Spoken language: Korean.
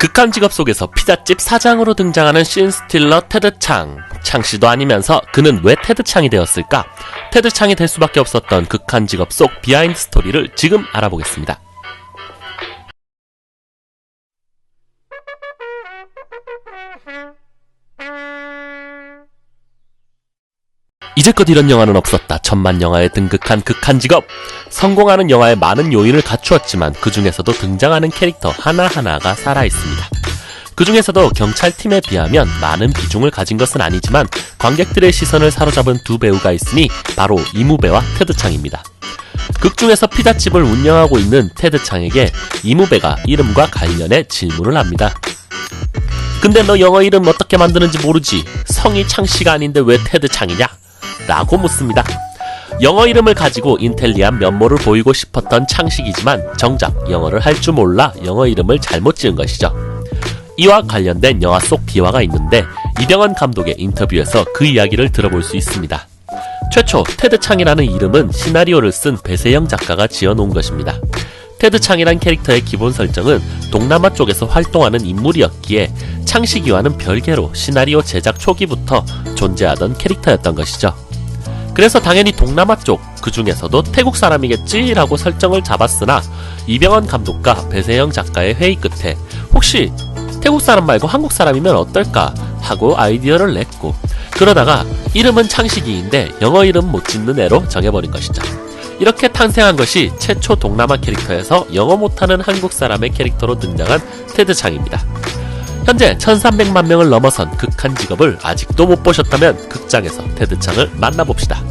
극한 직업 속에서 피자집 사장으로 등장하는 씬스틸러 테드 창. 창 씨도 아니면서 그는 왜 테드 창이 되었을까? 테드 창이 될 수밖에 없었던 극한 직업 속 비하인드 스토리를 지금 알아보겠습니다. 이제껏 이런 영화는 없었다. 천만 영화에 등극한 극한 직업. 성공하는 영화에 많은 요인을 갖추었지만 그 중에서도 등장하는 캐릭터 하나하나가 살아있습니다. 그 중에서도 경찰팀에 비하면 많은 비중을 가진 것은 아니지만 관객들의 시선을 사로잡은 두 배우가 있으니 바로 이무배와 테드창입니다. 극 중에서 피자집을 운영하고 있는 테드창에게 이무배가 이름과 관련해 질문을 합니다. 근데 너 영어 이름 어떻게 만드는지 모르지? 성이 창씨가 아닌데 왜 테드 창이냐? 라고 묻습니다. 영어 이름을 가지고 인텔리한 면모를 보이고 싶었던 창식이지만 정작 영어를 할 줄 몰라 영어 이름을 잘못 지은 것이죠. 이와 관련된 영화 속 비화가 있는데 이병헌 감독의 인터뷰에서 그 이야기를 들어볼 수 있습니다. 최초 테드 창이라는 이름은 시나리오를 쓴 배세영 작가가 지어놓은 것입니다. 테드 창이란 캐릭터의 기본 설정은 동남아 쪽에서 활동하는 인물이었기에 창식이와는 별개로 시나리오 제작 초기부터 존재하던 캐릭터였던 것이죠. 그래서 당연히 동남아 쪽, 그 중에서도 태국 사람이겠지라고 설정을 잡았으나 이병헌 감독과 배세영 작가의 회의 끝에 혹시 태국 사람 말고 한국 사람이면 어떨까 하고 아이디어를 냈고 그러다가 이름은 창식이인데 영어 이름 못 짓는 애로 정해버린 것이죠. 이렇게 탄생한 것이 최초 동남아 캐릭터에서 영어 못하는 한국 사람의 캐릭터로 등장한 테드 창입니다. 현재 1300만 명을 넘어선 극한 직업을 아직도 못 보셨다면 극장에서 테드 창을 만나봅시다.